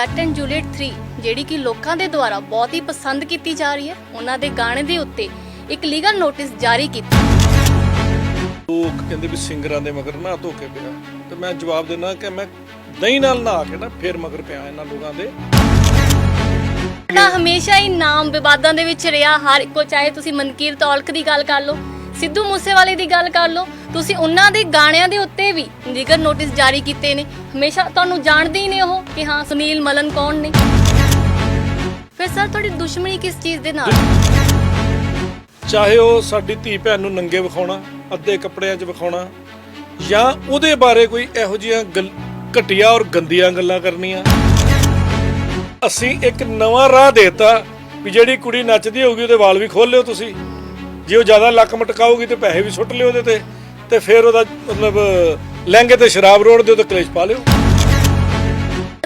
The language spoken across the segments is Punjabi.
ਜੱਟ ਐਂਡ ਜੂਲੀਅਟ 3 ਜਿਹੜੀ ਕਿ ਲੋਕਾਂ ਦੇ ਦੁਆਰਾ ਬਹੁਤ ਹੀ ਪਸੰਦ ਕੀਤੀ ਜਾ ਰਹੀ ਹੈ ਉਹਨਾਂ ਦੇ ਗਾਣੇ ਦੇ ਉੱਤੇ ਇੱਕ ਲੀਗਲ ਨੋਟਿਸ ਜਾਰੀ ਕੀਤਾ। ਲੋਕ ਕਹਿੰਦੇ ਵੀ ਸਿੰਗਰਾਂ ਦੇ ਮਗਰ ਨਾ ਧੋਕੇ ਪਿਆ। ਤੇ ਮੈਂ ਜਵਾਬ ਦਿੰਦਾ ਕਿ ਮੈਂ ਦਹੀਂ ਨਾਲ ਨਹਾ ਕੇ ਨਾ ਫੇਰ ਮਗਰ ਪਿਆ ਇਹਨਾਂ ਲੋਕਾਂ ਦੇ। ਤੁਹਾਡਾ ਹਮੇਸ਼ਾ ਹੀ ਨਾਮ ਵਿਵਾਦਾਂ ਦੇ ਵਿੱਚ ਰਿਹਾ ਹਰ ਇੱਕੋ ਚਾਹੇ ਤੁਸੀਂ ਮਨਕੀਰਤ ਔਲਖ ਦੀ ਗੱਲ ਕਰ ਲਓ। ਸਿੱਧੂ ਮੂਸੇਵਾਲੇ ਦੀ ਗੱਲ ਕਰ ਲਓ, ਤੁਸੀਂ ਉਹਨਾਂ ਦੇ ਗਾਣਿਆਂ ਦੇ ਉੱਤੇ ਵੀ ਲੀਗਲ ਨੋਟਿਸ ਜਾਰੀ ਕੀਤੇ ਨੇ। ਹਮੇਸ਼ਾ ਤੁਹਾਨੂੰ ਜਾਣਦੇ ਹੀ ਨੇ ਉਹ ਕਿ ਹਾਂ, ਸੁਨੀਲ ਮਲਨ ਕੌਣ ਨੇ। ਫਿਰ ਸਰ, ਤੁਹਾਡੀ ਦੁਸ਼ਮਣੀ ਕਿਸ ਚੀਜ਼ ਦੇ ਨਾਲ? ਚਾਹੇ ਉਹ ਸਾਡੀ ਧੀ ਭੈਣ ਨੂੰ ਨੰਗੇ ਵਿਖਾਉਣਾ, ਅੱਧੇ ਕੱਪੜਿਆਂ 'ਚ ਵਿਖਾਉਣਾ, ਜਾਂ ਉਹਦੇ ਬਾਰੇ ਕੋਈ ਇਹੋ ਜਿਹੀਆਂ ਗੱਲ- ਘਟੀਆ ਔਰ ਗੰਦੀਆਂ ਗੱਲਾਂ ਕਰਨੀਆਂ। ਅਸੀਂ ਇੱਕ ਨਵਾਂ ਰਾਹ ਦੇਤਾ ਵੀ ਜਿਹੜੀ ਕੁੜੀ ਨੱਚਦੀ ਹੋਊਗੀ, ਉਹਦੇ ਵਾਲ ਵੀ ਖੋਲ ਲਿਓ ਤੁਸੀਂ। ਜੇ ਉਹ ਜ਼ਿਆਦਾ ਲੱਕ ਮਟਕਾਊਗੀ ਤੇ ਪੈਸੇ ਵੀ ਸੁੱਟ ਲਿਓ ਉਹਦੇ ਤੇ ਤੇ ਫਿਰ ਉਹਦਾ ਮਤਲਬ ਲਹਿੰਗੇ ਤੇ ਸ਼ਰਾਬ ਰੋੜ ਦਿਓ ਤੇ ਕਲੇਸ਼ ਪਾ ਲਿਓ।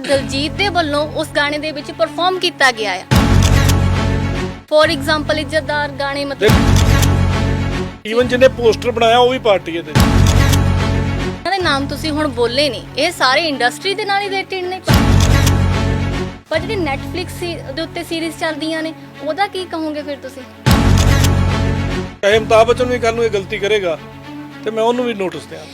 ਦਲਜੀਤ ਦੇ ਵੱਲੋਂ ਉਸ ਗਾਣੇ ਦੇ ਵਿੱਚ ਪਰਫਾਰਮ ਕੀਤਾ ਗਿਆ ਹੈ ਫੋਰ ਐਗਜ਼ਾਮਪਲ ਇੱਜ਼ਤਦਾਰ ਗਾਣੇ ਮਤਲਬ ਈਵਨ ਜਿਹਨੇ ਪੋਸਟਰ ਬਣਾਇਆ ਉਹ ਵੀ ਪਾਰਟੀ 'ਚ। ਉਹਨਾਂ ਦੇ ਨਾਮ ਤੁਸੀਂ ਹੁਣ ਬੋਲੇ ਨਹੀਂ। ਇਹ ਸਾਰੇ ਇੰਡਸਟਰੀ ਦੇ ਨਾਲ ਹੀ ਰਿਲੇਟਡ ਨੇ। ਪਰ ਜਿਹੜੀ Netflix ਦੇ ਉੱਤੇ ਸੀਰੀਜ਼ ਚੱਲਦੀਆਂ ਨੇ ਉਹਦਾ ਕੀ ਕਹੋਗੇ ਫਿਰ ਤੁਸੀਂ? ਚਾਹੇ ਅਮਿਤਾਭ ਬੱਚਨ ਵੀ ਕੱਲ ਨੂੰ ਇਹ ਗਲਤੀ ਕਰੇਗਾ ਤੇ ਮੈਂ ਉਹਨੂੰ ਵੀ ਨੋਟਿਸ ਦਿਆਂ।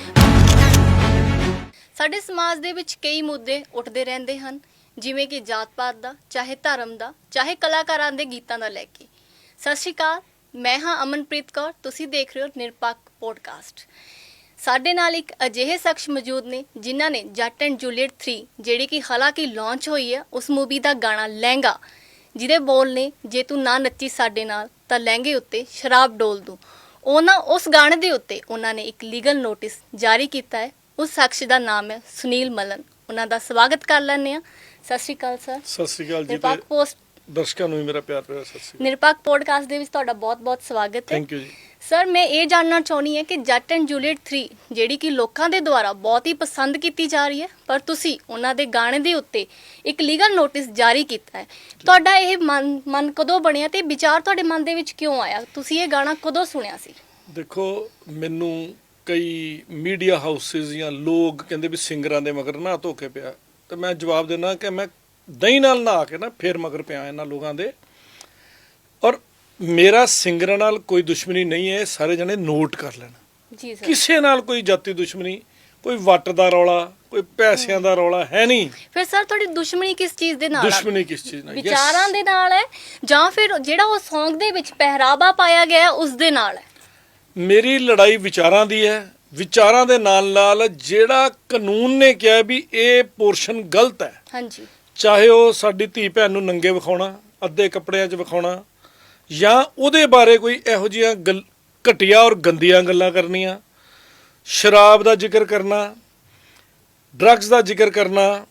ਸਾਡੇ ਸਮਾਜ ਦੇ ਵਿੱਚ ਕਈ ਮੁੱਦੇ ਉੱਠਦੇ ਰਹਿੰਦੇ ਹਨ, ਜਿਵੇਂ ਕਿ ਜਾਤ ਪਾਤ ਦਾ, ਚਾਹੇ ਧਰਮ ਦਾ, ਚਾਹੇ ਕਲਾਕਾਰਾਂ ਦੇ ਗੀਤਾਂ ਦਾ ਲੈ ਕੇ। ਸਤਿ ਸ਼੍ਰੀ ਅਕਾਲ, ਮੈਂ ਹਾਂ ਅਮਨਪ੍ਰੀਤ ਕੌਰ, ਤੁਸੀਂ ਦੇਖ ਰਹੇ ਹੋ ਨਿਰਪੱਖ ਪੋਡਕਾਸਟ। ਸਾਡੇ ਨਾਲ ਇੱਕ ਅਜਿਹੇ ਸ਼ਖਸ ਮੌਜੂਦ ਨੇ, ਜਿਨ੍ਹਾਂ ਨੇ ਜੱਟ ਐਂਡ ਜੂਲੀਅਟ 3 ਜਿਹੜੀ ਕਿ ਹਾਲਾਂਕਿ ਲਾਂਚ ਹੋਈ ਹੈ, ਉਸ ਮੂਵੀ ਦਾ ਗਾਣਾ ਲਹਿੰਗਾ, ਜਿਹਦੇ ਬੋਲ ਨੇ, ਜੇ ਤੂੰ ਨਾ ਨੱਚੀ ਸਾਡੇ ਨਾਲ ਤਾਂ ਲਹਿੰਗੇ ਉੱਤੇ ਸ਼ਰਾਬ ਡੋਲ ਦੂੰ। ਉਹਨਾਂ ਉਸ ਗਾਣੇ ਦੇ ਉੱਤੇ ਉਹਨਾਂ ਨੇ ਇੱਕ ਲੀਗਲ ਨੋਟਿਸ ਜਾਰੀ ਕੀਤਾ ਹੈ। ਉਸ ਸ਼ਖਸ ਦਾ ਨਾਮ ਹੈ ਸੁਨੀਲ ਮਲਨ। ਉਹਨਾਂ ਦਾ ਸਵਾਗਤ ਕਰ ਲੈਂਦੇ ਆ ਸਤਿ ਸ਼੍ਰੀ ਅਕਾਲ ਸਰ। ਸਤਿ ਸ੍ਰੀ ਅਕਾਲ ਜੀ ਨਿਰਪੱਖ ਪੋਸਟ ਦਰਸ਼ਕਾਂ ਨੂੰ ਵੀ ਮੇਰਾ ਪਿਆਰ ਭਰਿਆ ਸਤਿ ਸ੍ਰੀ ਅਕਾਲ। ਨਿਰਪੱਖ ਪੋਡਕਾਸਟ ਦੇ ਵਿੱਚ ਤੁਹਾਡਾ ਬਹੁਤ-ਬਹੁਤ ਸਵਾਗਤ ਹੈ। ਥੈਂਕ ਯੂ ਜੀ। ਸਰ, ਮੈਂ ਇਹ ਜਾਣਨਾ ਚਾਹੁੰਦੀ ਹਾਂ ਕਿ ਜੱਟ ਐਂਡ ਜੂਲੀਅਟ 3 ਜਿਹੜੀ ਕਿ ਲੋਕਾਂ ਦੇ ਦੁਆਰਾ ਬਹੁਤ ਹੀ ਪਸੰਦ ਕੀਤੀ ਜਾ ਰਹੀ ਹੈ, ਪਰ ਤੁਸੀਂ ਉਹਨਾਂ ਦੇ ਗਾਣੇ ਦੇ ਉੱਤੇ ਇੱਕ ਲੀਗਲ ਨੋਟਿਸ ਜਾਰੀ ਕੀਤਾ ਹੈ। ਤੁਹਾਡਾ ਇਹ ਮਨ ਮਨ ਕਦੋਂ ਬਣਿਆ ਤੇ ਵਿਚਾਰ ਤੁਹਾਡੇ ਮਨ ਦੇ ਵਿੱਚ ਕਿਉਂ ਆਇਆ? ਤੁਸੀਂ ਇਹ ਗਾਣਾ ਕਦੋਂ ਸੁਣਿਆ ਸੀ? ਦੇਖੋ, ਮੈਨੂੰ ਕਈ ਮੀਡੀਆ ਹਾਊਸਿਸ ਜਾਂ ਲੋਕ ਕਹਿੰਦੇ ਵੀ ਸਿੰਗਰਾਂ ਦੇ ਮਗਰ ਨਾ ਧੋਕੇ ਪਿਆ। ਤੇ ਮੈਂ ਜਵਾਬ ਦਿੰਦਾ ਕਿ ਮੈਂ ਦਹੀਂ ਨਾਲ ਨਹਾ ਕੇ ਨਾ ਫੇਰ ਮਗਰ ਪਿਆ ਇਹਨਾਂ ਲੋਕਾਂ ਦੇ। ਮੇਰਾ ਸਿੰਗਰਾਂ ਨਾਲ ਕੋਈ ਦੁਸ਼ਮਣੀ ਨਹੀਂ ਹੈ ਸਾਰੇ ਜਣੇ ਨੋਟ ਕਰ ਲੈਣ। ਜੀ ਸਰ ਕਿਸੇ ਨਾਲ ਕੋਈ ਜਾਤੀ ਦੁਸ਼ਮਣੀ ਕੋਈ ਵੱਟ ਦਾ ਰੌਲਾ ਕੋਈ ਪੈਸਿਆਂ ਦਾ ਰੌਲਾ ਹੈ ਨਹੀਂ। ਫਿਰ ਸਰ ਤੁਹਾਡੀ ਦੁਸ਼ਮਣੀ ਕਿਸ ਚੀਜ਼ ਦੇ ਨਾਲ ਆ? ਦੁਸ਼ਮਣੀ ਕਿਸ ਚੀਜ਼ ਨਾਲ? Yes. ਵਿਚਾਰਾਂ ਦੇ ਨਾਲ ਹੈ ਜਾਂ ਫਿਰ ਜਿਹੜਾ ਉਹ Song ਦੇ ਵਿੱਚ ਪਹਿਰਾਵਾ ਪਾਇਆ ਗਿਆ ਹੈ, ਉਸ ਦੇ ਨਾਲ ਹੈ? ਮੇਰੀ ਲੜਾਈ ਵਿਚਾਰਾਂ ਦੀ ਹੈ ਵਿਚਾਰਾਂ ਦੇ ਨਾਲ ਨਾਲ ਜਿਹੜਾ ਕਾਨੂੰਨ ਨੇ ਕਿਹਾ ਵੀ ਇਹ ਪੋਰਸ਼ਨ ਗਲਤ ਹੈ। ਹਾਂਜੀ। ਚਾਹੇ ਉਹ ਸਾਡੀ ਧੀ ਭੈਣ ਨੂੰ ਨੰਗੇ ਵਿਖਾਉਣਾ ਅੱਧੇ ਕੱਪੜਿਆਂ 'ਚ ਵਿਖਾਉਣਾ ਜਾਂ ਉਹਦੇ ਬਾਰੇ ਕੋਈ ਇਹੋ ਜਿਹੀਆਂ ਘਟੀਆ ਔਰ ਗੰਦੀਆਂ ਗੱਲਾਂ ਕਰਨੀਆਂ ਸ਼ਰਾਬ ਦਾ ਜ਼ਿਕਰ ਕਰਨਾ ਡਰੱਗਸ ਦਾ ਜ਼ਿਕਰ ਕਰਨਾ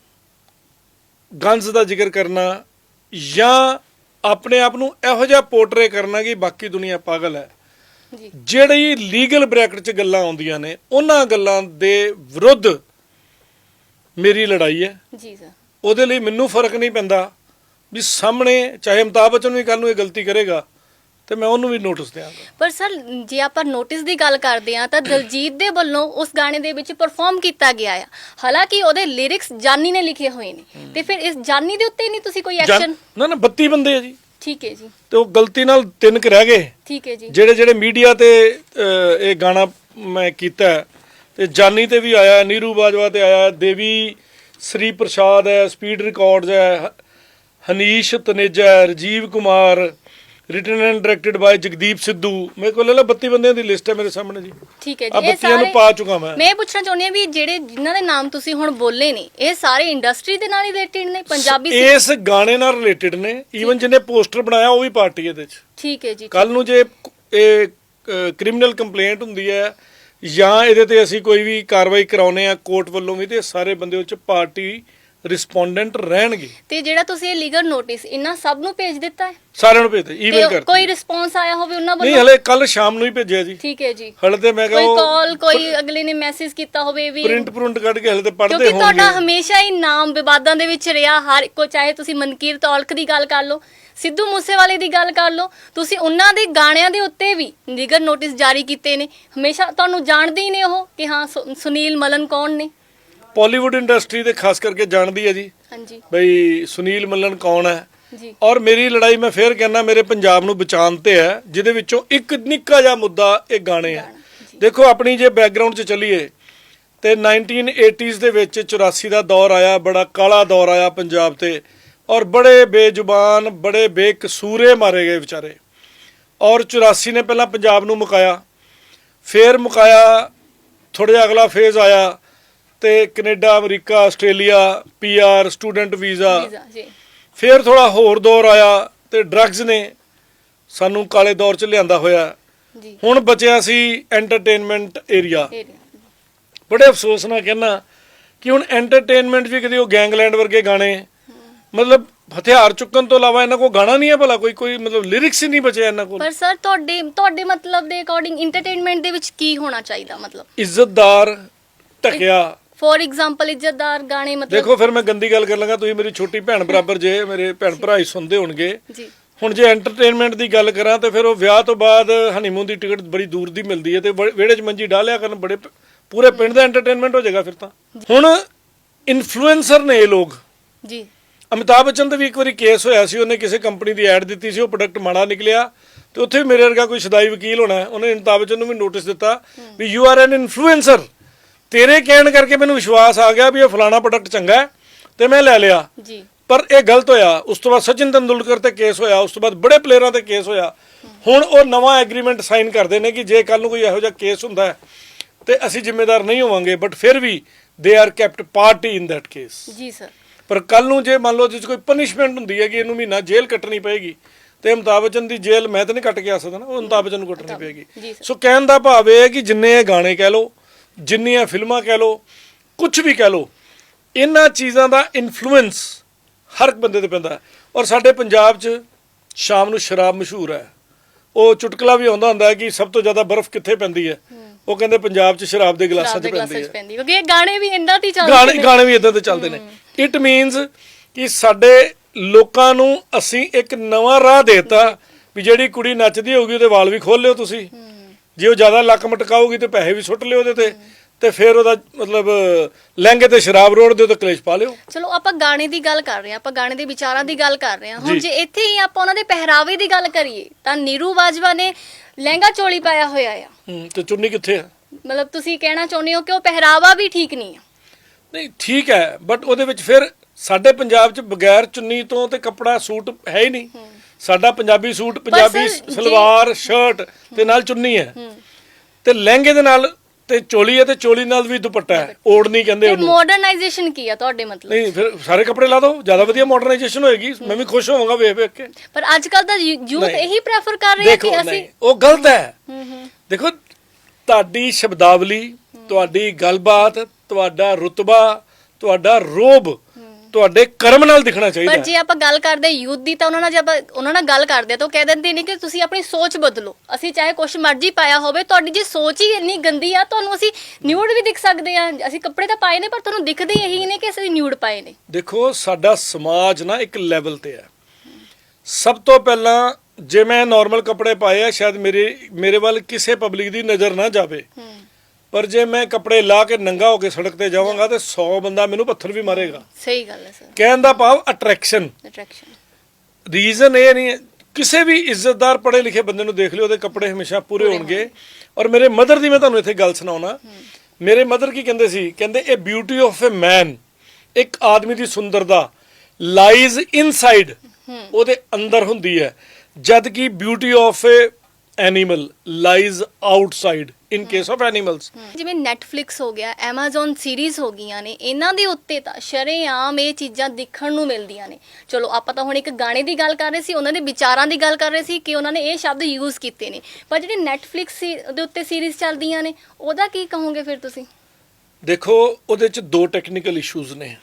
ਗਨਸ ਦਾ ਜ਼ਿਕਰ ਕਰਨਾ ਜਾਂ ਆਪਣੇ ਆਪ ਨੂੰ ਇਹੋ ਜਿਹਾ ਪੋਰਟਰੇ ਕਰਨਾ ਕਿ ਬਾਕੀ ਦੁਨੀਆ ਪਾਗਲ ਹੈ। ਜਿਹੜੀ ਲੀਗਲ ਬ੍ਰੈਕਟ 'ਚ ਗੱਲਾਂ ਆਉਂਦੀਆਂ ਨੇ ਉਹਨਾਂ ਗੱਲਾਂ ਦੇ ਵਿਰੁੱਧ ਮੇਰੀ ਲੜਾਈ ਹੈ। ਜੀ ਸਰ ਉਹਦੇ ਲਈ ਮੈਨੂੰ ਫ਼ਰਕ ਨਹੀਂ ਪੈਂਦਾ। ਵੀ ਸਾਹਮਣੇ ਚਾਹੇ ਅਮਿਤਾਭ ਬੱਚਨ ਵੀ ਕੱਲ ਨੂੰ ਇਹ ਗਲਤੀ ਕਰੇਗਾ ਤੇ ਮੈਂ ਉਹਨੂੰ ਵੀ ਨੋਟਿਸ ਦਿਆਂਗਾ। ਪਰ ਸਰ ਜੇ ਆਪਾਂ ਨੋਟਿਸ ਦੀ ਗੱਲ ਕਰਦੇ ਹਾਂ ਤਾਂ ਦਲਜੀਤ ਦੇ ਵੱਲੋਂ ਉਸ ਗਾਣੇ ਦੇ ਵਿੱਚ ਪਰਫਾਰਮ ਕੀਤਾ ਗਿਆ ਆ। ਹਾਲਾਂਕਿ ਉਹਦੇ ਲਿਰਿਕਸ ਜਾਨੀ ਨੇ ਲਿਖੇ ਹੋਏ ਨੇ ਤੇ ਫਿਰ ਇਸ ਜਾਨੀ ਦੇ ਉੱਤੇ ਨਹੀਂ ਤੁਸੀਂ ਕੋਈ ਐਕਸ਼ਨ ਨਾ ਨਾ 32 ਬੰਦੇ ਆ ਜੀ। ਠੀਕ ਹੈ ਜੀ। ਤੇ ਉਹ ਗਲਤੀ ਨਾਲ ਤਿੰਨ ਕੁ ਰਹਿ ਗਏ। ਠੀਕ ਹੈ ਜੀ। ਜਿਹੜੇ ਜਿਹੜੇ ਮੀਡੀਆ ਤੇ ਇਹ ਗਾਣਾ ਮੈਂ ਕੀਤਾ ਤੇ ਜਾਨੀ ਤੇ ਵੀ ਆਇਆ ਨੀਰੂ ਬਾਜਵਾ ਤੇ ਆਇਆ ਦੇਵੀ ਸ੍ਰੀ ਪ੍ਰਸਾਦ ਹੈ ਸਪੀਡ ਰਿਕਾਰਡਸ ਹ- Hanish Taneja Rajeev Kumar written and directed by Jagdeep Sidhu. ਮੇਰੇ ਕੋਲ ਲੈ 32 ਬੰਦਿਆਂ ਦੀ ਲਿਸਟ ਹੈ ਮੇਰੇ ਸਾਹਮਣੇ ਜੀ। ਠੀਕ ਹੈ ਜੀ ਇਹ ਬੱਤੀਆਂ ਨੂੰ ਸਾਰੇ ਪਾ ਚੁੱਕਾ ਮੈਂ। ਮੈਂ ਪੁੱਛਣਾ ਚਾਹੁੰਦੀ ਹਾਂ ਵੀ ਜਿਹੜੇ ਜਿਨ੍ਹਾਂ ਦੇ ਨਾਮ ਤੁਸੀਂ ਹੁਣ ਬੋਲੇ ਨੇ ਇਹ ਸਾਰੇ ਇੰਡਸਟਰੀ ਦੇ ਨਾਲ ਹੀ ਰਿਲੇਟਡ ਨੇ ਪੰਜਾਬੀ ਸੀ- ਇਸ ਗਾਣੇ ਨਾਲ ਰਿਲੇਟਡ ਨੇ। ਈਵਨ ਜਿਹਨੇ ਪੋਸਟਰ ਬਣਾਇਆ ਉਹ ਵੀ ਪਾਰਟੀ ਇਹਦੇ ਚ। ਠੀਕ ਹੈ ਜੀ ਕੱਲ ਨੂੰ ਜੇ ਇਹ ਕ੍ਰਿਮੀਨਲ ਕੰਪਲੇਂਟ ਹੁੰਦੀ ਹੈ ਜਾਂ ਇਹਦੇ ਤੇ ਅਸੀਂ ਕੋਈ ਵੀ ਕਾਰਵਾਈ ਕਰਾਉਨੇ ਆ ਕੋਰਟ ਵੱਲੋਂ ਵੀ ਤੇ ਸਾਰੇ ਬੰਦੇ ਉਹ ਚ ਪਾਰਟੀ ਰਿਸਪੋਂਡੈਂਟ ਰਹਿਣਗੇ। ਤੇ ਜਿਹੜਾ ਤੁਸੀਂ ਇਹ ਲੀਗਲ ਨੋਟਿਸ ਇਹਨਾਂ ਸਭ ਨੂੰ ਭੇਜ ਦਿੱਤਾ ਹੈ? ਸਾਰਿਆਂ ਨੂੰ ਭੇਜਦੇ ਈਮੇਲ ਤੇ ਕੋਈ ਰਿਸਪੌਂਸ ਆਇਆ ਹੋਵੇ ਉਹਨਾਂ ਨਹੀਂ ਵੱਲੋਂ ਹਲੇ ਕੱਲ ਸ਼ਾਮ ਨੂੰ ਹੀ ਭੇਜਿਆ ਜੀ। ਠੀਕ ਹੈ ਜੀ। ਹਲੇ ਤੇ ਮੈਂ ਕੋਈ ਕਿਹਾ ਕਾਲ ਕੋਈ ਅਗਲੇ ਨੇ ਮੈਸੇਜ ਕੀਤਾ ਹੋਵੇ ਵੀ ਪ੍ਰਿੰਟ ਪ੍ਰਿੰਟ ਕੱਢ ਕੇ ਹਲੇ ਤੇ ਪੜ੍ਹਦੇ ਕਿਉਂਕਿ ਤੁਹਾਡਾ ਹੋਣਗੇ ਹਮੇਸ਼ਾ ਹੀ ਨਾਮ ਵਿਵਾਦਾਂ ਦੇ ਵਿੱਚ ਰਿਹਾ ਹਰ ਇੱਕੋ ਚਾਹੇ ਤੁਸੀਂ ਮਨਕੀਰਤ ਔਲਖ ਦੀ ਗੱਲ ਕਰ ਲਓ ਸਿੱਧੂ ਮੂਸੇਵਾਲੇ ਦੀ ਗੱਲ ਕਰ ਲਓ ਤੁਸੀਂ ਉਹਨਾਂ ਦੇ ਗਾਣਿਆਂ ਦੇ ਉੱਤੇ ਵੀ ਲੀਗਲ ਨੋਟਿਸ ਜਾਰੀ ਕੀਤੇ ਨੇ। ਹਮੇਸ਼ਾ ਤੁਹਾਨੂੰ ਜਾਣਦੇ ਹੀ ਨੇ ਉਹ ਕਿ ਹਾਂ ਸੁ- ਸੁਨੀਲ ਮਲਨ ਕੌਣ ਨੇ। ਪਾਲੀਵੁੱਡ ਇੰਡਸਟਰੀ ਦੇ ਖਾਸ ਕਰਕੇ ਜਾਣਦੀ ਹੈ ਜੀ। ਹਾਂਜੀ। ਬਈ ਸੁਨੀਲ ਮੱਲਨ ਕੌਣ ਹੈ? ਜੀ। ਔਰ ਮੇਰੀ ਲੜਾਈ ਮੈਂ ਫੇਰ ਕਹਿੰਦਾ ਮੇਰੇ ਪੰਜਾਬ ਨੂੰ ਬਚਾਉਣ ਤੇ ਹੈ ਜਿਹਦੇ ਵਿੱਚੋਂ ਇੱਕ ਨਿੱਕਾ ਜਿਹਾ ਮੁੱਦਾ ਇਹ ਗਾਣੇ ਆ ਦੇਖੋ ਆਪਣੀ ਜੇ ਬੈਕਗ੍ਰਾਉਂਡ 'ਚ ਚੱਲੀਏ ਤੇ 1980s ਦੇ ਵਿੱਚ 84 ਦਾ ਦੌਰ ਆਇਆ ਬੜਾ ਕਾਲਾ ਦੌਰ ਆਇਆ ਪੰਜਾਬ ਤੇ ਔਰ ਬੜੇ ਬੇਜ਼ੁਬਾਨ ਬੜੇ ਬੇਕਸੂਰੇ ਮਾਰੇ ਗਏ ਵਿਚਾਰੇ। ਔਰ 84 ਨੇ ਪਹਿਲਾਂ ਪੰਜਾਬ ਨੂੰ ਮੁਕਾਇਆ ਫੇਰ ਮੁਕਾਇਆ ਥੋੜਾ ਜਿਹਾ ਅਗਲਾ ਫੇਜ਼ ਆਇਆ ਤੇ Canada America Australia PR student visa. Visa ਜੀ। ਫੇਰ ਥੋੜਾ ਹੋਰ ਦੌਰ ਆਇਆ ਤੇ ਡਰੱਗਸ ਨੇ ਸਾਨੂੰ ਕਾਲੇ ਦੌਰ 'ਚ ਲਿਆਂਦਾ ਹੋਇਆ। ਜੀ। ਹੁਣ ਬਚਿਆ ਸੀ ਐਂਟਰਟੇਨਮੈਂਟ ਏਰੀਆ। ਬੜੇ ਅਫਸੋਸ ਨਾਲ ਕਹਿਣਾ ਕਿ ਹੁਣ ਐਂਟਰਟੇਨਮੈਂਟ ਵੀ ਕਦੇ ਉਹ ਗੈਂਗਲੈਂਡ ਵਰਗੇ ਗਾਣੇ ਮਤਲਬ ਹਥਿਆਰ ਚੁੱਕਣ ਤੋਂ ਇਲਾਵਾ ਇਹਨਾਂ ਕੋਲ ਗਾਣਾ ਨਹੀਂ ਹੈ ਭਲਾ ਕੋਈ ਕੋਈ ਮਤਲਬ ਲਿਰਿਕਸ ਹੀ ਨਹੀਂ ਬਚਿਆ ਇਹਨਾਂ ਕੋਲ। ਪਰ ਸਰ ਤੁਹਾਡੇ ਤੁਹਾਡੇ ਮਤਲਬ ਦੇ ਅਕੋਰਡਿੰਗ ਐਂਟਰਟੇਨਮੈਂਟ ਦੇ ਵਿੱਚ ਕੀ ਹੋਣਾ ਚਾਹੀਦਾ ਮਤਲਬ? ਇੱਜ਼ਤਦਾਰ ਟਕਿਆ ਫੋਰ ਐਗਜ਼ਾਮਪਲ ਇੱਜ਼ਤਦਾਰ ਗਾਣੇ ਮਤਲਬ ਦੇਖੋ ਫਿਰ ਮੈਂ ਗੰਦੀ ਗੱਲ ਕਰਨ ਲੱਗਾ ਤੁਸੀਂ ਮੇਰੀ ਛੋਟੀ ਭੈਣ ਬਰਾਬਰ ਜੇ ਮੇਰੇ ਭੈਣ ਭਰਾ ਹੀ ਸੁਣਦੇ ਹੋਣਗੇ। ਜੀ। ਹੁਣ ਜੇ ਐਂਟਰਟੇਨਮੈਂਟ ਦੀ ਗੱਲ ਕਰਾਂ ਤੇ ਫਿਰ ਉਹ ਵਿਆਹ ਤੋਂ ਬਾਅਦ ਹਨੀਮੂਨ ਦੀ ਟਿਕਟ ਬੜੀ ਦੂਰ ਦੀ ਮਿਲਦੀ ਹੈ ਤੇ ਵਿਹੜੇ 'ਚ ਮੰਜੀ ਡਾਲਿਆ ਕਰਨ ਬੜੇ ਪੂਰੇ ਪਿੰਡ ਦਾ ਐਂਟਰਟੇਨਮੈਂਟ ਹੋ ਜਾਏਗਾ ਫਿਰ ਤਾਂ। ਹੁਣ ਇਨਫਲੂਐਂਸਰ ਨੇ ਇਹ ਲੋਕ। ਜੀ। ਅਮਿਤਾਭ ਬੱਚਨ ਤੇ ਵੀ ਇੱਕ ਵਾਰੀ ਕੇਸ ਹੋਇਆ ਸੀ ਉਹਨੇ ਕਿਸੇ ਕੰਪਨੀ ਦੀ ਐਡ ਦਿੱਤੀ ਸੀ ਉਹ ਪ੍ਰੋਡਕਟ ਮਾੜਾ ਨਿਕਲਿਆ ਤੇ ਉੱਥੇ ਮੇਰੇ ਵਰਗਾ ਕੋਈ ਸਦਾਈ ਵਕੀਲ ਹੋਣਾ ਉਹਨੇ ਅਮਿਤਾਭ ਬੱਚਨ ਨੂੰ ਵੀ ਨੋਟਿਸ ਦਿੱਤਾ ਵੀ ਯੂ ਆਰ ਐਨ ਇਨਫਲੂਐਂਸਰ ਤੇਰੇ ਕਹਿਣ ਕਰਕੇ ਮੈਨੂੰ ਵਿਸ਼ਵਾਸ ਆ ਗਿਆ ਵੀ ਇਹ ਫਲਾਣਾ ਪ੍ਰੋਡਕਟ ਚੰਗਾ ਹੈ ਤੇ ਮੈਂ ਲੈ ਲਿਆ। ਜੀ। ਪਰ ਇਹ ਗਲਤ ਹੋਇਆ। ਉਸ ਤੋਂ ਬਾਅਦ ਸਚਿਨ ਤੰਦੁਲਕਰ ਤੇ ਕੇਸ ਹੋਇਆ। ਉਸ ਤੋਂ ਬਾਅਦ ਬੜੇ ਪਲੇਅਰਾਂ ਤੇ ਕੇਸ ਹੋਇਆ। ਹੁਣ ਉਹ ਨਵਾਂ ਐਗਰੀਮੈਂਟ ਸਾਈਨ ਕਰਦੇ ਨੇ ਕਿ ਜੇ ਕੱਲ ਨੂੰ ਕੋਈ ਇਹੋ ਜਿਹਾ ਕੇਸ ਹੁੰਦਾ ਹੈ ਤੇ ਅਸੀਂ ਜ਼ਿੰਮੇਦਾਰ ਨਹੀਂ ਹੋਵਾਂਗੇ। ਬਟ ਫਿਰ ਵੀ they are kept party in that case ਜੀ ਸਰ ਪਰ ਕੱਲ ਨੂੰ ਜੇ ਮੰਨ ਲਓ ਜਿਸ 'ਚ ਕੋਈ ਪਨਿਸ਼ਮੈਂਟ ਹੁੰਦੀ ਹੈ ਕਿ ਇਹਨੂੰ ਮਹੀਨਾ ਜੇਲ੍ਹ ਕੱਟਣੀ ਪਏਗੀ ਤੇ ਅਮਿਤਾਭ ਬੱਚਨ ਦੀ ਜੇਲ੍ਹ ਮੈਂ ਤਾਂ ਨਹੀਂ ਕੱਟ ਕੇ ਆ ਸਕਦਾ ਨਾ ਉਹ ਅਮਿਤਾਭ ਬੱਚਨ ਨੂੰ ਕੱਟਣੀ ਜੀ ਪਏਗੀ। ਸੋ ਕਹਿਣ ਦਾ ਭਾਵ ਇਹ ਹੈ ਕਿ ਜਿੰਨੇ ਇਹ ਗਾਣੇ ਕਹਿ ਲਓ ਜਿੰਨੀਆਂ ਫਿਲਮਾਂ ਕਹਿ ਲਓ ਕੁਝ ਵੀ ਕਹਿ ਲਓ ਇਹਨਾਂ ਚੀਜ਼ਾਂ ਦਾ ਇਨਫਲੂਐਂਸ ਹਰ ਇੱਕ ਬੰਦੇ ਤੇ ਪੈਂਦਾ ਔਰ ਸਾਡੇ ਪੰਜਾਬ 'ਚ ਸ਼ਾਮ ਨੂੰ ਸ਼ਰਾਬ ਮਸ਼ਹੂਰ ਹੈ। ਉਹ ਚੁਟਕਲਾ ਵੀ ਆਉਂਦਾ ਹੁੰਦਾ ਕਿ ਸਭ ਤੋਂ ਜ਼ਿਆਦਾ ਬਰਫ਼ ਕਿੱਥੇ ਪੈਂਦੀ ਹੈ? ਉਹ ਕਹਿੰਦੇ ਪੰਜਾਬ 'ਚ ਸ਼ਰਾਬ ਦੇ ਗਲਾਸਾਂ 'ਚ ਪੈਂਦੀ ਹੈ। ਕਿਉਂਕਿ ਇਹ ਗਾਣੇ ਵੀ ਇੰਨਾ ਤੇ ਚੱਲਦੇ ਗਾਣੇ ਨੇ। ਗਾਣੇ ਵੀ ਇਦਾਂ ਦੇ ਚੱਲਦੇ ਨੇ। ਇਟ ਮੀਨਸ ਕਿ ਸਾਡੇ ਲੋਕਾਂ ਨੂੰ ਅਸੀਂ ਇੱਕ ਨਵਾਂ ਰਾਹ ਦੇਤਾ ਵੀ ਜਿਹੜੀ ਕੁੜੀ ਨੱਚਦੀ ਹੋਊਗੀ ਉਹਦੇ ਵਾਲ ਵੀ ਖੋਲ ਲਿਓ ਤੁਸੀਂ। ਜੇ ਉਹ ਜ਼ਿਆਦਾ ਲੱਕ ਮਟਕਾਊਗੀ ਤੇ ਪੈਸੇ ਵੀ ਸੁੱਟ ਲਿਓ ਉਹਦੇ ਤੇ ਤੇ ਫਿਰ ਉਹਦਾ ਮਤਲਬ ਲਹਿੰਗੇ ਤੇ ਸ਼ਰਾਬ ਰੋੜ ਦਿਓ ਤੇ ਕਲੇਸ਼ ਪਾ ਲਿਓ। ਚਲੋ ਆਪਾਂ ਗਾਣੇ ਦੀ ਗੱਲ ਕਰ ਰਹੇ ਹਾਂ ਆਪਾਂ ਗਾਣੇ ਦੇ ਵਿਚਾਰਾਂ ਦੀ ਗੱਲ ਕਰ ਰਹੇ ਹਾਂ। ਹੁਣ ਜੀ। ਇੱਥੇ ਹੀ ਆਪਾਂ ਉਹਨਾਂ ਦੇ ਪਹਿਰਾਵੇ ਦੀ ਗੱਲ ਕਰੀਏ ਤਾਂ ਨੀਰੂ ਬਾਜਵਾ ਨੇ ਲਹਿੰਗਾ ਚੋਲੀ ਪਾਇਆ ਹੋਇਆ ਆ। ਹੂੰ, ਤੇ ਚੁੰਨੀ ਕਿੱਥੇ ਹੈ ਮਤਲਬ ਤੁਸੀਂ ਕਹਿਣਾ ਚਾਹੁੰਦੇ ਹੋ ਕਿ ਉਹ ਪਹਿਰਾਵਾ ਵੀ ਠੀਕ ਨਹੀਂ ਆ। ਨਹੀਂ ਠੀਕ ਹੈ ਬਟ ਉਹਦੇ ਵਿੱਚ ਫਿਰ ਸਾਡੇ ਪੰਜਾਬ 'ਚ ਬਗੈਰ ਚੁੰਨੀ ਤੋਂ ਤੇ ਕੱਪੜਾ ਸੂਟ ਹੈ ਹੀ ਨਹੀਂ। ਸਾਡਾ ਪੰਜਾਬੀ ਸੂਟ ਪੰਜਾਬੀ ਸਲਵਾਰ ਸ਼ਰਟ ਤੇ ਨਾਲ ਚੁੰਨੀ ਹੈ। ਤੇ ਲਹਿੰਗੇ ਦੇ ਨਾਲ ਤੇ ਚੋਲੀ ਹੈ ਤੇ ਚੋਲੀ ਨਾਲ ਵੀ ਦੁਪੱਟਾ ਹੈ। ਓੜਨੀ ਕਹਿੰਦੇ ਉਹਨੂੰ। ਮਾਡਰਨਾਈਜੇਸ਼ਨ ਕੀ ਆ ਤੁਹਾਡੇ ਮਤਲਬ? ਨਹੀਂ ਫਿਰ ਸਾਰੇ ਕੱਪੜੇ ਲਾ ਦਿਓ ਜ਼ਿਆਦਾ ਵਧੀਆ ਮਾਡਰਨਾਈਜੇਸ਼ਨ ਹੋਏਗੀ। ਮੈਂ ਵੀ ਖੁਸ਼ ਹੋਵਾਂਗਾ ਵੇਖ ਵੇਖ ਕੇ। ਪਰ ਅੱਜ ਕੱਲ ਦਾ ਯੂਥ। ਇਹੀ ਪ੍ਰੈਫਰ ਕਰ ਰਿਹਾ ਕਿ ਅਸੀਂ ਉਹ ਗਲਤ ਹੂੰ। ਦੇਖੋ ਤੁਹਾਡੀ ਸ਼ਬਦਾਵਲੀ ਤੁਹਾਡੀ ਗੱਲਬਾਤ ਤੁਹਾਡਾ ਰੁਤਬਾ ਤੁਹਾਡਾ ਰੋਬ ਤੁਹਾਡੇ ਕਰਮ ਨਾਲ ਦਿਖਣਾ ਚਾਹੀਦਾ ਪਰ ਹੈ। ਜੇ ਆਪਾਂ ਗੱਲ ਕਰਦੇ ਯੂਥ ਦੀ ਤਾਂ ਉਹਨਾਂ ਨਾਲ ਜੇ ਆਪਾਂ ਉਹਨਾਂ ਨਾਲ ਗੱਲ ਕਰਦੇ ਤਾਂ ਉਹ ਕਹਿ ਦਿੰਦੇ ਨੇ ਕਿ ਤੁਸੀਂ ਆਪਣੀ ਸੋਚ ਬਦਲੋ। ਅਸੀਂ ਚਾਹੇ ਕੁਛ ਮਰਜ਼ੀ ਪਾਇਆ ਹੋਵੇ ਤੁਹਾਡੀ ਜੇ ਸੋਚ ਹੀ ਇੰਨੀ ਗੰਦੀ ਆ ਤੁਹਾਨੂੰ ਅਸੀਂ ਨਿਊਡ ਵੀ ਦਿਖ ਸਕਦੇ ਆ। ਅਸੀਂ ਕੱਪੜੇ ਤਾਂ ਪਾਏ ਨੇ ਪਰ ਤੁਹਾਨੂੰ ਦਿਖਦੇ ਇਹੀ ਨੇ ਕਿ ਅਸੀਂ ਨਿਊਡ ਪਾਏ ਨੇ। ਦੇਖੋ ਸਾਡਾ ਸਮਾਜ ਨਾ ਇੱਕ ਲੈਵਲ ਤੇ ਹੈ। ਸਭ ਤੋਂ ਪਹਿਲਾਂ ਜੇ ਮੈਂ ਨਾਰਮਲ ਕੱਪੜੇ ਪਾਏ ਆ ਸ਼ਾਇਦ ਮੇਰੇ ਮੇਰੇ ਵੱਲ ਕਿਸੇ ਪਬਲਿਕ ਦੀ ਨਜ਼ਰ ਨਾ ਜਾਵੇ। ਹੂੰ। ਪਰ ਜੇ ਮੈਂ ਕੱਪੜੇ ਲਾ ਕੇ ਨੰਗਾ ਹੋ ਕੇ ਸੜਕ ਤੇ ਜਾਵਾਂਗਾ ਤੇ 100 ਬੰਦਾ ਮੈਨੂੰ ਪੱਥਰ ਵੀ ਮਾਰੇਗਾ। ਸਹੀ ਗੱਲ ਹੈ ਸਰ। ਕਹਿਣ ਦਾ ਭਾਵ ਅਟਰੈਕਸ਼ਨ ਅਟਰੈਕਸ਼ਨ ਰੀਜ਼ਨ ਇਹ ਨਹੀਂ ਹੈ ਕਿਸੇ ਵੀ ਇੱਜ਼ਤਦਾਰ ਪੜ੍ਹੇ ਲਿਖੇ ਬੰਦੇ ਨੂੰ ਦੇਖ ਲਿਓ ਉਹਦੇ ਕੱਪੜੇ ਹਮੇਸ਼ਾ ਪੂਰੇ ਹੋਣਗੇ। ਔਰ ਮੇਰੇ ਮਦਰ ਦੀ ਮੈਂ ਤੁਹਾਨੂੰ ਇੱਥੇ ਗੱਲ ਸੁਣਾਉਣਾ। ਮੇਰੇ ਮਦਰ ਕੀ ਕਹਿੰਦੇ ਸੀ? ਕਹਿੰਦੇ ਇਹ ਬਿਊਟੀ ਆਫ ਅ ਮੈਨ ਇੱਕ ਆਦਮੀ ਦੀ ਸੁੰਦਰਤਾ ਲਾਈਜ਼ ਇਨਸਾਈਡ ਉਹਦੇ ਅੰਦਰ ਹੁੰਦੀ ਹੈ। ਜਦ ਕਿ beauty of a animal lies outside in case of animals ਜਿਵੇਂ Netflix ਹੋ ਗਿਆ Amazon ਸੀਰੀਜ਼ ਹੋ ਗਈਆਂ ਨੇ ਇਹਨਾਂ ਦੇ ਉੱਤੇ ਤਾਂ ਸ਼ਰੇਆਮ ਇਹ ਚੀਜ਼ਾਂ ਦੇਖਣ ਨੂੰ ਮਿਲਦੀਆਂ ਨੇ। ਚਲੋ ਆਪਾਂ ਤਾਂ ਹੁਣ ਇੱਕ ਗਾਣੇ ਦੀ ਗੱਲ ਕਰ ਰਹੇ ਸੀ ਉਹਨਾਂ ਦੇ ਵਿਚਾਰਾਂ ਦੀ ਗੱਲ ਕਰ ਰਹੇ ਸੀ ਕਿ ਉਹਨਾਂ ਨੇ ਇਹ ਸ਼ਬਦ ਯੂਜ਼ ਕੀਤੇ ਨੇ। ਪਰ ਜਿਹੜੀ Netflix ਸੀ- ਦੇ ਉੱਤੇ ਸੀਰੀਜ਼ ਚੱਲਦੀਆਂ ਨੇ ਉਹਦਾ ਕੀ ਕਹੋਗੇ ਫਿਰ ਤੁਸੀਂ? ਦੇਖੋ ਉਹਦੇ ਚ ਦੋ ਟੈਕਨੀਕਲ ਇਸ਼ੂਜ਼ ਨੇ।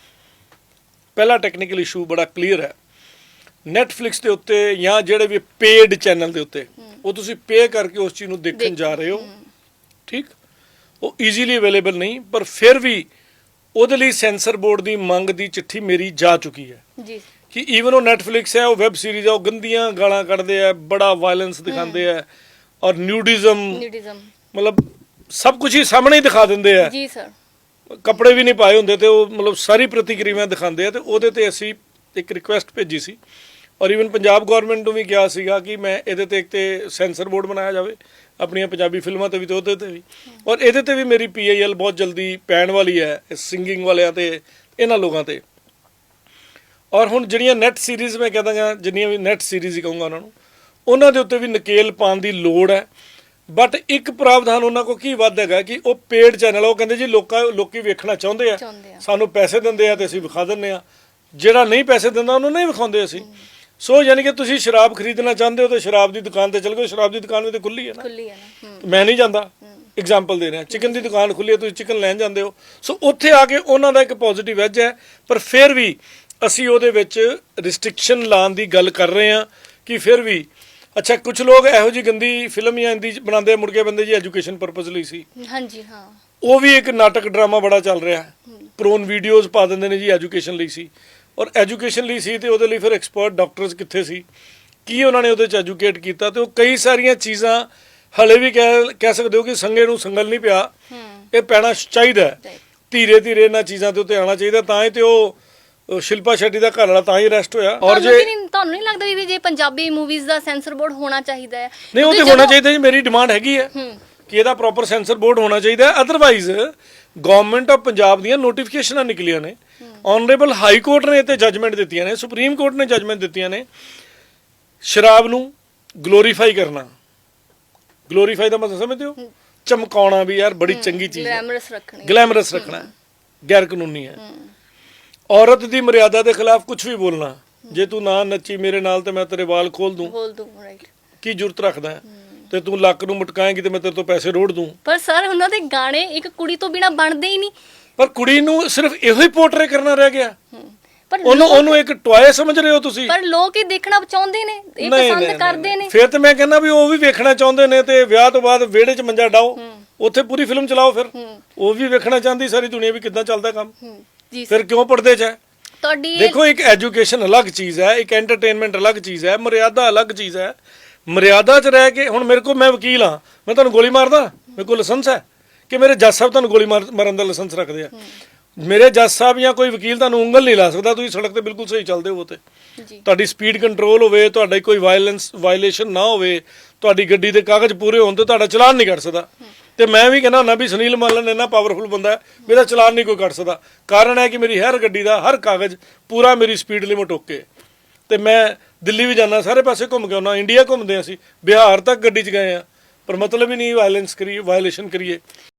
ਪਹਿਲਾ ਟੈਕਨੀਕਲ ਇਸ਼ੂ ਬੜਾ ਕਲੀਅਰ ਹੈ। Netflix ਦੇ ਉੱਤੇ ਜਾਂ ਜਿਹੜੇ ਵੀ ਪੇਡ ਚੈਨਲ ਦੇ ਉੱਤੇ ਉਹ ਤੁਸੀਂ ਪੇ ਕਰਕੇ ਉਸ ਚੀਜ਼ ਨੂੰ ਦੇਖਣ ਦੇਖ- ਜਾ ਰਹੇ ਹੋ। ਠੀਕ? ਉਹ ਈਜ਼ੀਲੀ ਅਵੇਲੇਬਲ ਨਹੀਂ ਪਰ ਫਿਰ ਵੀ ਉਹਦੇ ਲਈ ਸੈਂਸਰ ਬੋਰਡ ਦੀ ਮੰਗ ਦੀ ਚਿੱਠੀ ਮੇਰੀ ਜਾ ਚੁੱਕੀ ਹੈ। ਜੀ। ਕਿ ਈਵਨ ਉਹ Netflix ਹੈ ਉਹ ਵੈਬ ਸੀਰੀਜ਼ ਹੈ ਉਹ ਗੰਦੀਆਂ ਗਾਲਾਂ ਕੱਢਦੇ ਆ ਬੜਾ ਵਾਇਲੈਂਸ ਦਿਖਾਉਂਦੇ ਆ ਔਰ ਨਿਊਡਿਜ਼ਮ ਨਿਊਡਿਜ਼ਮ ਮਤਲਬ ਸਭ ਕੁਝ ਹੀ ਸਾਹਮਣੇ ਹੀ ਦਿਖਾ ਦਿੰਦੇ ਆ ਜੀ ਸਰ ਕੱਪੜੇ ਵੀ ਨਹੀਂ ਪਾਏ ਹੁੰਦੇ ਤੇ ਉਹ ਮਤਲਬ ਸਾਰੀ ਪ੍ਰਤੀਕਿਰਿਆ ਦਿਖਾਉਂਦੇ ਆ ਤੇ ਉਹਦੇ ਤੇ ਅਸੀਂ ਇੱਕ ਰਿਕੁਐਸਟ ਭੇਜੀ ਸੀ। ਔਰ ਇਵਨ ਪੰਜਾਬ ਗਵਰਨਮੈਂਟ ਨੂੰ ਵੀ ਕਿਹਾ ਸੀਗਾ ਕਿ ਮੈਂ ਇਹਦੇ ਤੇ ਇੱਕ ਤੇ ਸੈਂਸਰ ਬੋਰਡ ਬਣਾਇਆ ਜਾਵੇ ਆਪਣੀਆਂ ਪੰਜਾਬੀ ਫਿਲਮਾਂ ਤੇ ਵੀ ਤੇ ਉਹਦੇ ਤੇ ਵੀ। ਔਰ ਇਹਦੇ ਤੇ ਵੀ ਮੇਰੀ ਪੀਆਈਐਲ ਬਹੁਤ ਜਲਦੀ ਪੈਣ ਵਾਲੀ ਹੈ ਸਿੰਗਿੰਗ ਵਾਲਿਆਂ ਤੇ ਇਹਨਾਂ ਲੋਕਾਂ ਤੇ। ਔਰ ਹੁਣ ਜਿਹੜੀਆਂ ਨੈਟ ਸੀਰੀਜ਼ ਮੈਂ ਕਹਿੰਦਾ ਜਿੰਨੀਆਂ ਵੀ ਨੈਟ ਸੀਰੀਜ਼ ਹੀ ਕਹੂੰਗਾ ਉਹਨਾਂ ਨੂੰ ਉਹਨਾਂ ਦੇ ਉੱਤੇ ਵੀ ਨਕੇਲ ਪਾਉਣ ਦੀ ਲੋੜ ਹੈ। ਬਟ ਇੱਕ ਪ੍ਰਾਵਧਾਨ ਉਹਨਾਂ ਕੋ ਕੀ ਵੱਧ ਹੈਗਾ ਕਿ ਉਹ ਪੇਡ ਚੈਨਲ ਉਹ ਕਹਿੰਦੇ ਜੀ ਲੋਕਾਂ ਲੋਕੀ ਵੇਖਣਾ ਚਾਹੁੰਦੇ ਆ। ਸਾਨੂੰ ਪੈਸੇ ਦਿੰਦੇ ਆ ਤੇ ਅਸੀਂ ਵਿਖਾ ਦਿੰਦੇ ਆ। ਜਿਹੜਾ ਨਹੀਂ ਪੈਸੇ ਦਿੰਦਾ ਉਹਨੂੰ ਨਹੀਂ ਵਿਖਾਉਂਦੇ ਅਸੀਂ। ਸੋ ਯਾਨੀ ਕਿ ਤੁਸੀਂ ਸ਼ਰਾਬ ਖਰੀਦਣਾ ਚਾਹੁੰਦੇ ਹੋ ਤੇ ਸ਼ਰਾਬ ਦੀ ਦੁਕਾਨ ਤੇ ਚਲ ਗਏ ਸ਼ਰਾਬ ਦੀ ਦੁਕਾਨ ਵੀ ਤੇ ਖੁੱਲੀ ਹੈ ਨਾ। ਖੁੱਲੀ ਹੈ ਨਾ ਹੂੰ। ਮੈਂ ਨਹੀਂ ਜਾਂਦਾ ਐਗਜ਼ਾਮਪਲ ਦੇ ਰਿਹਾ ਚਿਕਨ ਦੀ ਦੁਕਾਨ ਖੁੱਲੀ ਹੈ ਤੁਸੀਂ ਚਿਕਨ ਲੈਣ ਜਾਂਦੇ ਹੋ। ਸੋ ਉੱਥੇ ਆ ਕੇ ਉਹਨਾਂ ਦਾ ਇੱਕ ਪੋਜ਼ਿਟਿਵ ਐਜ ਹੈ ਪਰ ਫਿਰ ਵੀ ਅਸੀਂ ਉਹਦੇ ਵਿੱਚ ਰਿਸਟ੍ਰਿਕਸ਼ਨ ਲਾਉਣ ਦੀ ਗੱਲ ਕਰ ਰਹੇ ਹਾਂ ਕਿ ਫਿਰ ਵੀ ਅੱਛਾ ਕੁਝ ਲੋਕ ਇਹੋ ਜੀ ਗੰਦੀ ਫਿਲਮ ਜਾਂ 'ਚ ਬਣਾਉਂਦੇ ਆ, ਮੁੜ ਕੇ ਬੰਦੇ ਜੀ ਐਜੂਕੇਸ਼ਨ ਪਰਪਸ ਲਈ ਸੀ। ਹਾਂਜੀ ਹਾਂ। ਉਹ ਵੀ ਇੱਕ ਨਾਟਕ ਡਰਾਮਾ ਬੜਾ ਚੱਲ ਰਿਹਾ ਹੈ। ਪ੍ਰੋਨ ਵੀਡੀਓਜ਼ ਪਾ ਦਿੰਦੇ ਨੇ ਜੀ ਐਜੂਕੇਸ਼ਨ ਲਈ ਸੀ। ਔਰ ਐਜੂਕੇਸ਼ਨ ਲਈ ਸੀ ਤੇ ਉਹਦੇ ਲਈ ਫਿਰ ਐਕਸਪਰਟ ਡਾਕਟਰਸ ਕਿੱਥੇ ਸੀ? ਕੀ ਉਹਨਾਂ ਨੇ ਉਹਦੇ ਚ ਐਜੂਕੇਟ ਕੀਤਾ? ਤੇ ਉਹ ਕਈ ਸਾਰੀਆਂ ਚੀਜ਼ਾਂ ਹਲੇ ਵੀ ਕਹਿ ਕਹਿ ਸਕਦੇ ਹੋ ਕਿ ਸੰਗੇ ਨੂੰ ਸੰਗਲ ਨਹੀਂ ਪਿਆ। ਇਹ ਪੈਣਾ ਚਾਹੀਦਾ. ਧੀਰੇ ਧੀਰੇ ਇਹਨਾਂ ਚੀਜ਼ਾਂ ਦੇ ਉੱਤੇ ਆਉਣਾ ਚਾਹੀਦਾ ਤਾਂ ਹੀ ਤੇ ਉਹ ਸ਼ਿਲਪਾ ਸ਼ੈਟੀ ਦਾ ਘਰ ਵਾਲਾ ਤਾਂ ਹੀ ਅਰੈਸਟ ਹੋਇਆ। ਔਰ ਜੇ ਤੁਹਾਨੂੰ ਨਹੀਂ ਲੱਗਦਾ ਵੀ ਜੇ ਪੰਜਾਬੀ ਮੂਵੀਜ਼ ਦਾ ਸੈਂਸਰ ਬੋਰਡ ਹੋਣਾ ਚਾਹੀਦਾ ਹੈ? ਨਹੀਂ ਉਹ ਤੇ ਹੋਣਾ ਚਾਹੀਦਾ ਜੀ ਮੇਰੀ ਡਿਮਾਂਡ ਹੈਗੀ ਹੈ ਕਿ ਇਹਦਾ ਪ੍ਰੋਪਰ ਸੈਂਸਰ ਬੋਰਡ ਹੋਣਾ ਚਾਹੀਦਾ ਹੈ। ਅਦਰਵਾਈਜ਼ ਗਵਰਨਮੈਂਟ ਆਫ ਪੰਜਾਬ ਦੀਆਂ ਨੋਟੀਫਿਕੇਸ਼ਨਾਂ ਨਿਕਲੀਆਂ ਨੇ। ਆਨਰੇਬਲ ਹਾਈ ਕੋਰਟ ਨੇ ਇੱਥੇ ਜੱਜਮੈਂਟ ਦਿੱਤੀਆਂ ਨੇ ਸੁਪਰੀਮ ਕੋਰਟ ਨੇ ਜੱਜਮੈਂਟ ਦਿੱਤੀਆਂ ਨੇ। ਸ਼ਰਾਬ ਨੂੰ ਗਲੋਰੀਫਾਈ ਕਰਨਾ। ਗਲੋਰੀਫਾਈ ਦਾ ਮਤਲਬ ਸਮਝਦੇ ਹੋ? ਚਮਕਾਉਣਾ ਵੀ ਯਾਰ ਬੜੀ ਚੰਗੀ ਚੀਜ਼ ਹੈ। ਗਲੈਮਰਸ ਰੱਖਣੀ। ਗਲੈਮਰਸ ਰੱਖਣਾ। ਗੈਰ ਕਾਨੂੰਨੀ ਹੈ। ਔਰਤ ਦੀ ਮਰਿਆਦਾ ਦੇ ਖਿਲਾਫ ਕੁਝ ਵੀ ਬੋਲਣਾ। ਜੇ ਤੂੰ ਨਾ ਨੱਚੀ ਮੇਰੇ ਨਾਲ ਤੇ ਮੈਂ ਤੇਰੇ ਵਾਲ ਖੋਲ ਦੂੰ। ਬੋਲ ਦੂੰ ਰਾਈਟ ਕੀ ਜ਼ਰੂਰਤ ਰੱਖਦਾ ਹੈ? ਤੇ ਤੂੰ ਲੱਕ ਨੂੰ ਮਟਕਾਏਂਗੀ ਤੇ ਮੈਂ ਤੇਰੇ ਤੋਂ ਪੈਸੇ ਰੋੜ ਦੂੰ। ਪਰ ਸਰ ਉਹਨਾਂ ਦੇ ਗਾਣੇ ਇੱਕ ਕੁੜੀ ਤੋਂ ਬਿਨਾ ਬਣਦੇ ਹੀ ਨਹੀਂ। ਪਰ ਕੁੜੀ ਨੂੰ ਸਿਰਫ ਇਹੋ ਹੀ ਪੋਰਟਰੇ ਕਰਨਾ ਰਹਿ ਗਿਆ। ਪਰ ਉਹਨੂੰ ਉਹਨੂੰ ਇੱਕ ਟੁਆਏ ਸਮਝ ਰਹੇ ਹੋ ਤੁਸੀਂ। ਪਰ ਲੋਕ ਇਹ ਦੇਖਣਾ ਚਾਹੁੰਦੇ ਨੇ ਇਹ ਪਸੰਦ ਕਰਦੇ ਨੇ। ਫਿਰ ਤੇ ਮੈਂ ਕਹਿੰਦਾ ਵੀ ਉਹ ਵੀ ਵੇਖਣਾ ਚਾਹੁੰਦੇ ਨੇ ਤੇ ਵਿਆਹ ਤੋਂ ਬਾਅਦ ਵਿਹੜੇ 'ਚ ਮੰਜਾ ਡਾਓ ਉੱਥੇ ਪੂਰੀ ਫਿਲਮ ਚਲਾਓ ਫਿਰ। ਉਹ ਵੀ ਵੇਖਣਾ ਚਾਹੁੰਦੀ ਸਾਰੀ ਦੁਨੀਆ ਵੀ ਕਿੱਦਾਂ ਚੱਲਦਾ ਕੰਮ। ਫਿਰ ਕਿਉਂ ਪੜਦੇ 'ਚ ਹੈ? ਤੁਹਾਡੀ ਦੇਖੋ ਇੱਕ ਐਜੂਕੇਸ਼ਨ ਅਲੱਗ ਚੀਜ਼ ਹੈ ਇੱਕ ਐਂਟਰਟੇਨਮੈਂਟ ਅਲੱਗ ਚੀਜ਼ ਹੈ ਮਰਿਆਦਾ ਅਲੱਗ ਚੀਜ਼ ਹੈ। ਮਰਿਆਦਾ 'ਚ ਰਹਿ ਕੇ ਹੁਣ ਮੇਰੇ ਕੋਲ ਮੈਂ ਵਕੀਲ ਹਾਂ। ਮੈਂ ਤੁਹਾਨੂੰ ਗੋਲੀ ਮਾਰਦਾ? ਮੇਰੇ ਕੋਲ ਲਾਇਸੈਂਸ ਹੈ? ਕਿ ਮੇਰੇ ਜੱਜ ਸਾਹਿਬ ਤੁਹਾਨੂੰ ਗੋਲੀ ਮਾਰ- ਮਾਰਨ ਦਾ ਲਾਇਸੈਂਸ ਰੱਖਦੇ ਆ। ਮੇਰੇ ਜੱਜ ਸਾਹਿਬ ਜਾਂ ਕੋਈ ਵਕੀਲ ਤੁਹਾਨੂੰ ਉਂਗਲ ਨਹੀਂ ਲਾ ਸਕਦਾ ਤੁਸੀਂ ਸੜਕ ਤੇ ਬਿਲਕੁਲ ਸਹੀ ਚੱਲਦੇ ਹੋ ਤੇ। ਜੀ। ਤੁਹਾਡੀ ਸਪੀਡ ਕੰਟਰੋਲ ਹੋਵੇ ਤੁਹਾਡੀ ਕੋਈ ਵਾਇਲੈਂਸ ਵਾਇਲੇਸ਼ਨ ਨਾ ਹੋਵੇ ਤੁਹਾਡੀ ਗੱਡੀ ਦੇ ਕਾਗਜ਼ ਪੂਰੇ ਹੋਣ ਤੇ ਤੁਹਾਡਾ ਚਲਾਨ ਨਹੀਂ ਕੱਟ ਸਕਦਾ। ਤੇ ਮੈਂ ਵੀ ਕਹਿੰਦਾ ਹੁੰਦਾ ਵੀ ਸੁਨੀਲ ਮਾਲਨ ਇੰਨਾ ਪਾਵਰਫੁਲ ਬੰਦਾ ਹੈ ਵੀ ਇਹਦਾ ਚਲਾਨ ਨਹੀਂ ਕੋਈ ਕੱਟ ਸਕਦਾ। ਕਾਰਨ ਹੈ ਕਿ ਮੇਰੀ ਹਰ ਗੱਡੀ ਦਾ ਹਰ ਕਾਗਜ਼ ਪੂਰਾ ਮੇਰੀ ਸਪੀਡ ਲਿਮਟ ਓਕੇ ਤੇ ਮੈਂ ਦਿੱਲੀ ਵੀ ਜਾਣਾ ਸਾਰੇ ਪਾਸੇ ਘੁੰਮ ਕੇ ਆਉਣਾ ਇੰਡੀਆ ਘੁੰਮਦੇ ਹਾਂ ਅਸੀਂ। ਬਿਹਾਰ ਤੱਕ ਗੱਡੀ 'ਚ ਗਏ ਆ ਪਰ ਮਤਲਬ ਹੀ ਨਹੀਂ ਵਾਇਲੈਂਸ ਕਰੀਏ ਵਾਇਲੇਸ਼ਨ ਕਰੀਏ।